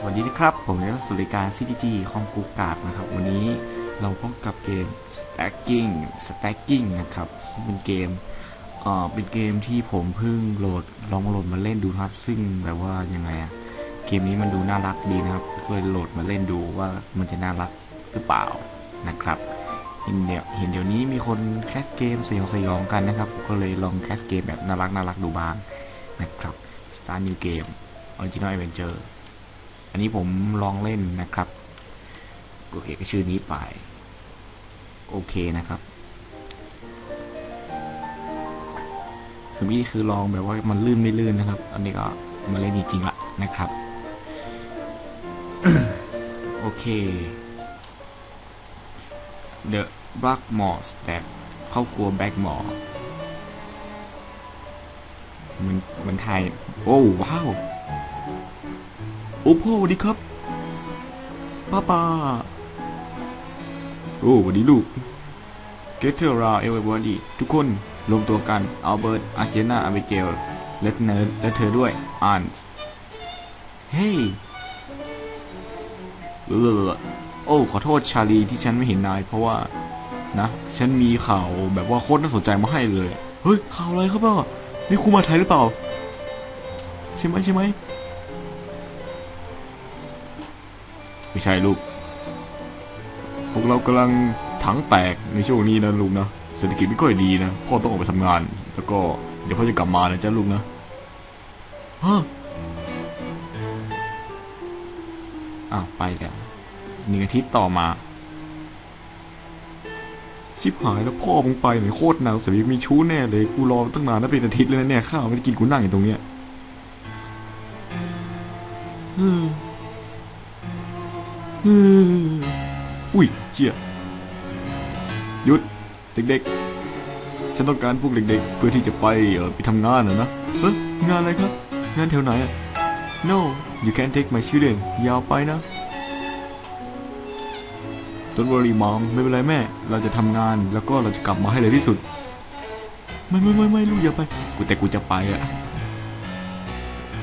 สวัสดีนะครับ ผมเนสุริการ CTG คอมกูกาดนะครับ วันนี้เราพบกับเกม Stacking Stacking นะครับซึ่งเป็นเกมเอ่อเป็นเกมที่ผมเพิ่งโหลดลองโหลดมาเล่นดูครับ ซึ่งแบบว่ายังไงอะเกมนี้มันดูน่ารักดีนะครับก็เลยโหลดมาเล่นดูว่ามันจะน่ารักหรือเปล่านะครับ เห็นเดี๋ยวเห็นเดี๋ยวนี้มีคนแคสเกมสยองสยองๆกันนะครับก็เลยลองแคสเกมแบบน่ารักน่ารักดูบ้างนะครับ Star New Game Original Adventure อันนี้ผมลองเล่นนะครับโอเคก็ชื่อนี้ไป โอเคนะครับส่วนนี้คือลองแบบว่ามันลื่นไม่ลื่นนะครับ อันนี้ก็มาเล่นจริงๆละนะครับ โอเค The Blackmore Stack ครอบครัวแบ็กมอร์มันมันไทย โอ้ว้าว โอ้พ่อสวัสดีครับ ป้าป้าโอ้สวัสดีลูก Get around everybody ทุกคนรวมตัวกันอัลเบิร์ตอาร์เจนาอาเบเกลและเนร์และเธอด้วยอันส์เฮ้ยเออโอ้ ขอโทษชาลีที่ฉันไม่เห็นนายเพราะว่า นะ ฉันมีข่าวแบบว่าโคตรน่าสนใจมาให้เลย เฮ้ย ข่าวอะไรครับพ่อมีครูมาไทยหรือเปล่า ใช่ไหมใช่ไหมไม่ใช่ลูก พวกเรากำลังถังแตกในช่วงนี้นะลูกนะ เศรษฐกิจไม่ค่อยดีนะ พ่อต้องออกไปทำงาน แล้วก็เดี๋ยวพ่อจะกลับมานะจ๊ะลูกนะฮะอ้าวไปแล้วหนึ่งอาทิตย์ต่อมา ชิบหายแล้วพ่อมึงไปไหนโคตรหนาวเสีมีชู้แน่เลยกูรอตั้งนานแล้วเป็นอาทิตย์เลยนะเนี่ยข้าวไม่ได้กินกูนั่งอยู่ตรงเนี้ยอืมอืมอุ้ยเชี่ยหยุดเด็กๆ ฉันต้องการพวกเด็ก ๆ เพื่อที่จะไปเออไปทำงานนะนะเฮ้ยงานอะไรครับ งานแถวไหนอะ No you can't take my children ยาวไปนะ Don't worry mom ไม่เป็นไรแม่ เราจะทำงานแล้วก็เราจะกลับมาให้เร็วที่สุด ไม่ไม่ไม่ไม่ลูกอย่าไป กูแต่กูจะไปอะ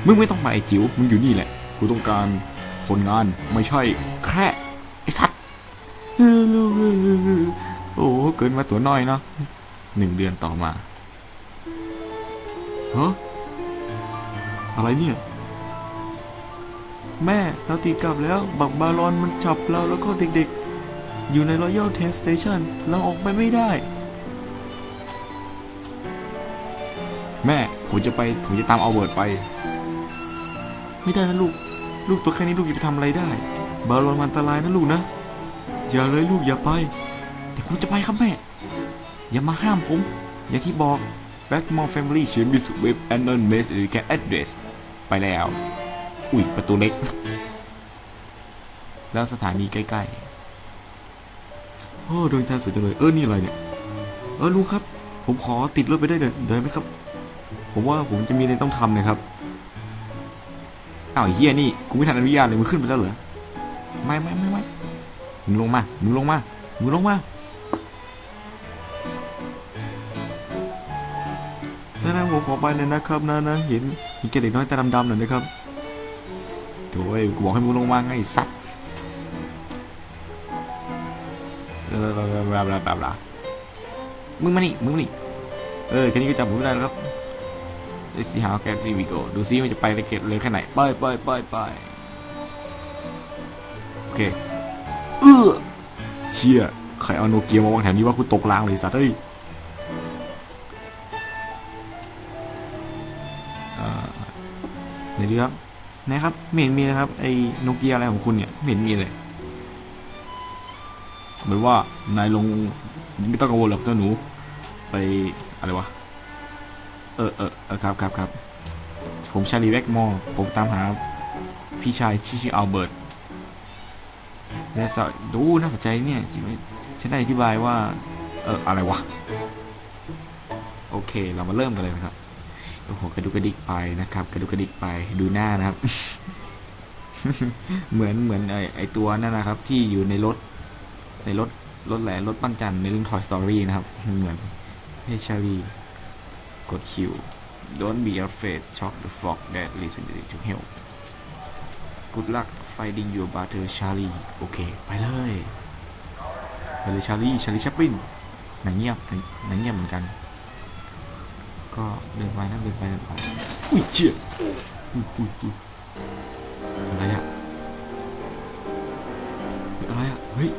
มึงไม่ต้องไปไอ้จิ๋ว มึงอยู่นี่แหละ กูต้องการคนงานไม่ใช่แค่ไอ้สัตว์ลูกโอ้เกินมาตัวน้อยเนาะหนึ่งเดือนต่อมาฮะอะไรเนี่ย แม่เราตีกลับแล้ว บักบาลอนมันจับเราแล้วก็เด็กๆ อยู่ใน Royal Test Station เราออกไปไม่ได้ แม่ ผมจะไป ผมจะตามเอาเวิร์ดไป ไม่ได้นะลูก ลูกตัวแค่นี้ลูกจะไปทำอะไรได้ บาลอนมันอันตรายนะลูกนะ อย่าเลยลูกอย่าไป แต่ผมจะไปครับแม่ อย่ามาห้ามผม อย่างที่บอก Backmore Family เขียนบิสเว็บ and non m e s s หรือ can address ไปแล้ว อุ้ยประตูเล็ก แล้วสถานีใกล้ ๆ โอ้ดวงจันทร์สวยจังเลยเออนี่อะไรเนี่ยเออลุงครับ ผมขอติดรถไปได้เดินได้ไหมครับ ผมว่าผมจะมีอะไรต้องทำนะครับอ้าวไอ้เฮียนี่กูไม่ทันอนุญาตเลยมึงขึ้นไปแล้วเหรอไม่ไม่ไม่ไม่มึงลงมามึงลงมามึงลงมานะนะผมขอไปเลยนะครับนะนะเห็นเห็นแกเด็กน้อยตาดำๆหน่อยนะครับโถ่ยกูบอกให้มึงลงมาไงสัตว บลาบลาบลาบลามึงมานี่มึงมานี่เออแค่นี้ก็จำผมไม่ได้แล้วครับ Let's see how can we go ดูซิมันจะไปเลยเกตเลยแค่ไหนไปไปไปไปโอเคเออเชี่ยใครเอาโนเกียมาวางแถวนี้ว่ากูตกลางเลยสัตว์เอ้ยเอ่อไหนดีครับไหนครับไม่เห็นมีนะครับไอ้โนเกียอะไรของคุณเนี่ยไม่เห็นมีเลย เหมือนว่านายลงไม่ต้องกังวลหรอกเจ้าหนู ไปอะไรวะ เออเออเออครับครับครับผมชาลีแว็กมอร์ผมตามหาพี่ชายชื่ออัลเบิร์ตและสดูน่าสนใจเนี่ยฉันได้อธิบายว่า เอออะไรวะ โอเค เรามาเริ่มกันเลยนะครับโอ้โหกระดุกกระดิกไปนะครับ กระดุกกระดิกไปดูหน้านะครับ เหมือนเหมือนไอไอตัวนั่นนะครับ ที่อยู่ในรถ ในรถรถแหล่รถปั้นจันในเรื่อง Toy Story นะครับ เหมือนเฮชารีกดคิว Don't be afraid shock the frog that listen to help Good luck finding your brother Charlie โอเค ไปเลยไปเลยชาลีชาลีชัปปินหนังเงียบหนังเงียบเหมือนกัน ก็เดินไปนะเดินไปเดินไปอุ้ยเชี่ยอุ้ยอุ้ยอุ้ยอะไรอะอะไรอะเฮ้ย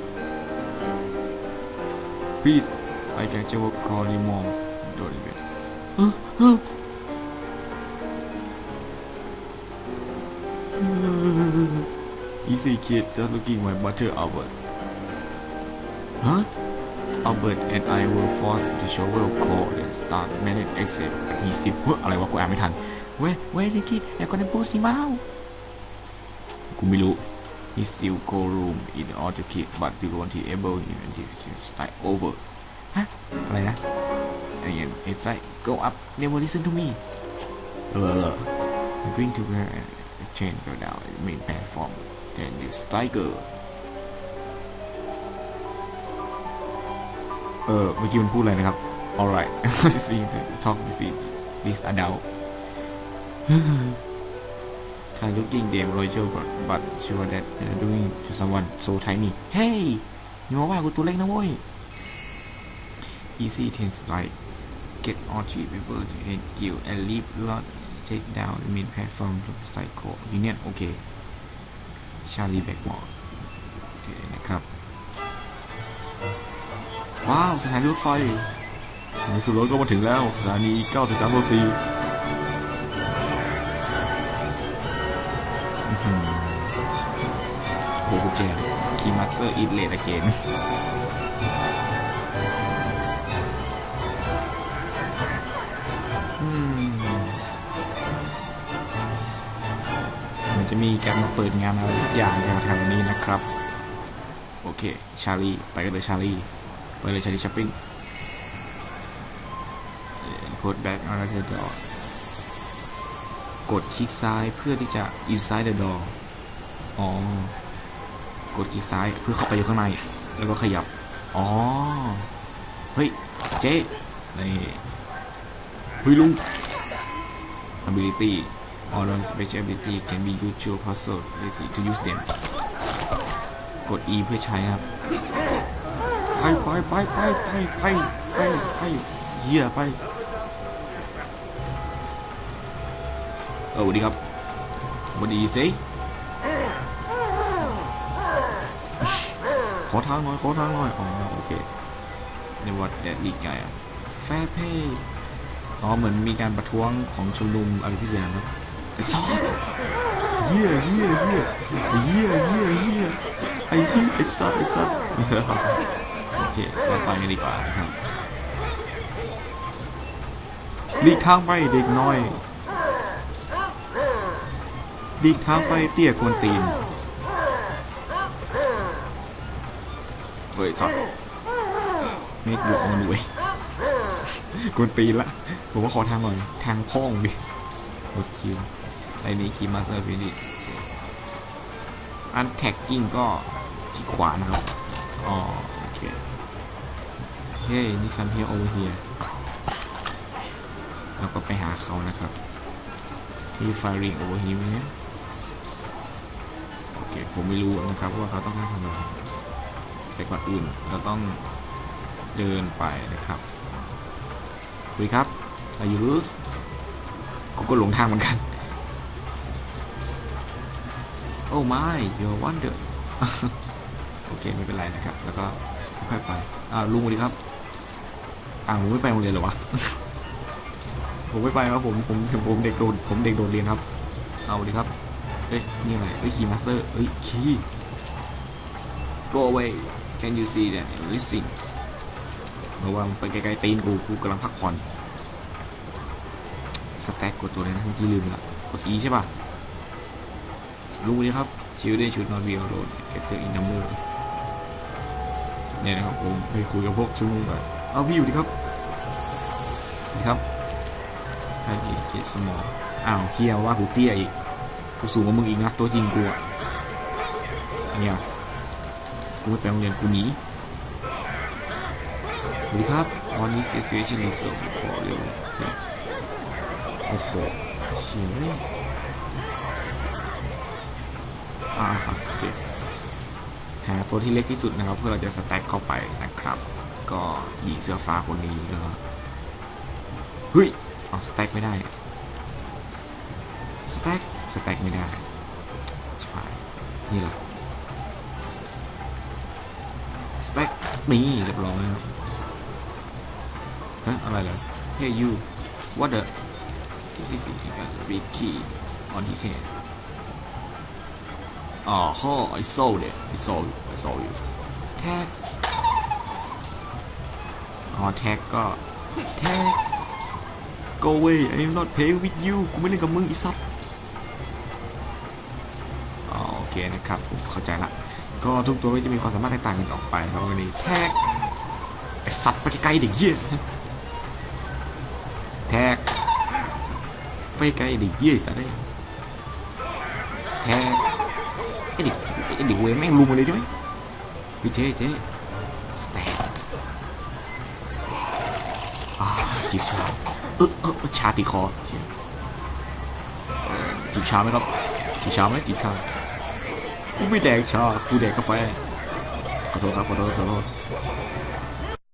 please I can just walk call you mom โดนเลยเออเออ Easy kid just looking my butter Albert Huh? Albert and I were forced to shovel coal and start manage exit but he still เฮ้ยอะไรวะกูอ่านไม่ทัน Where where is the kid I'm gonna push him out กูไม่รู้ He still go room in all the kid but we won't be able even if he start over ฮะ อะไรนะ and it's like go up never listen to me เออ I'm going to wear a chain go down the main platform then this tiger เออ เมื่อกี้มันพูดอะไรนะครับ alright see talk see this adult try looking them loyal but sure that they're doing to someone so tiny hey อย่ามาว่ากูตัวเล็กนะเว้ย easy things like get all three people to head kill and leave lot take down the main platform to start c o union โอเค Charlie Blackmore โอเคนะครับ ว้าว สถานีรถไฟสถานีสุรถก็มาถึงแล้ว สถานี 9 3 4 โอ้โหเจ๋งคีมัสเตอร์อินเลตเกนมันจะมีการมาเปิดงานอะไรสักอย่างแถวๆนี้นะครับ โอเค ชาลีไปกันเลยชาลีไปเลยชาลีช้อปปิ้งโคดแบ็กอะไระดี๋ กดคลิกซ้ายเพื่อที่จะ inside the door อ๋อ กดคลิกซ้ายเพื่อเข้าไปอยู่ข้างใน แล้วก็ขยับ อ๋อ เฮ้ย เจ๊นี่ฮุยลุง ability or on special ability can be used to puzzle to use them กด E เพื่อใช้ครับ ไปไปไปไปไปไปไปเหี้ยไป เออสวัสดีครับสวัสดีสิขอทางหน่อย ขอทางหน่อย อ๋อ โอเคในวัดแดดดีไก่อะแฟร์เพย์อ๋อ เหมือนมีการประท้วงของชุมนุมอะไรที่อย่างครับไอ้ซอเหี้ยเหี้ยเหี้ยเหี้ยเหี้ยเหี้ยไอ้เหี้ยไอ้ซอสไอ้ซอสโอเคเราไปกันดีกว่านะครับหลีกทางไปเด็กน้อย หลีกทางไปเตี้ยกวนตีน เฮ้ยสัตว์ไม่หยุดมันด้วยกวนตีนละ ผมว่าขอทางหน่อย ทางพ่องดิโอคิวไอ้นี้คีมาสเตอร์ฟินิชอันแท็กกิ้งก็ที่ขวานะครับ อ๋อโอเค เฮ้ยนี่ซัมเฮียโอเวอร์เฮียเราก็ไปหาเขานะครับมีไฟริงโอเวอร์เฮียไหมเนี่ย คผมไม่รู้นะครับว่าเขาต้องการทำอะไรแต่ก่อนอื่นเราต้องเดินไปนะครับคุยครับอายุรุสกูก็หลงทางเหมือนกัน โอ้ไม่เยอะวันเดอโอเคไม่เป็นไรนะครับ แล้วก็ค่อยไปอ่าลุงสวัสดีครับอ่าผมไม่ไปโรงเรียนหรอวะผมไม่ไปครับผมผมผมผมเด็กโดดผมเด็กโดดเรียนครับ เอาดีครับ เอ้ยนี่อะไรเอ้ยคีมาสเตอร์เอ้ยคี go away can you see that listen เพระว่ามันไปไกลๆตีนกูกูกำลังพักผ่อนสแต็กกดตัวเลยนะเมื่อกี้ลืมละกด E ใช่ป่ะรู้ดีครับชิวได้ชุดนอนวีโอโรดเกตเตอร์อินนัมเบอร์เนี่ยนะครับผมไปคุยกับพวกชุมนุมก่อนเอาพี่อยู่ดีครับดีครับไอ้เกตสมองอ้าวเฮียว่ากูเตี้ยอีก กูสูงกว่ามึงอีกนะตัวจริงกูอะเนี้ยกูไม่ไปโรงเรียนกูหนีสวัสดีครับ วันนี้ situation is so for you โอ้โหเฉียอ่าครับโอเคหาตัวที่เล็กที่สุดนะครับ เพื่อเราจะสแต็กเข้าไปนะครับ ก็หญิงเสื้อฟ้าคนนี้ก็เฮ้ยเอาสแต็กไม่ได้สแต็ก สแต็กไม่ได้ใช่นี่แหละสแต็กนี่เรียบร้อยครับฮะอะไรเหรอ Hey you what the this is a big key on his hand อ๋อ I saw it I saw you I saw you tag อ๋อ tag ก็ tag go away I'm not playing with you กูไม่เล่นกับมึงอีสัตว์ นะครับเข้าใจละก็ทุกตัวก็จะมีความสามารถแตกต่างกันออกไปครับวันนี้แท็กไอสัตว์ไปไกลๆเด็กเหี้ยแท็กไปไกลเด็กเหี้ยสัตว์เลยแท็กไอเด็กไอเด็กเวรแม่งลุมเลยใช่ไหมพี่เจ๊เจ๊สแต็กอ่าจีบชาเออเออชาติคอเชี่ยเออจีบชาไหมครับจีบชาไหมจีบชา กูไม่แดกชากูแดกกาแฟขอโทษครับขอโทษขอโทษ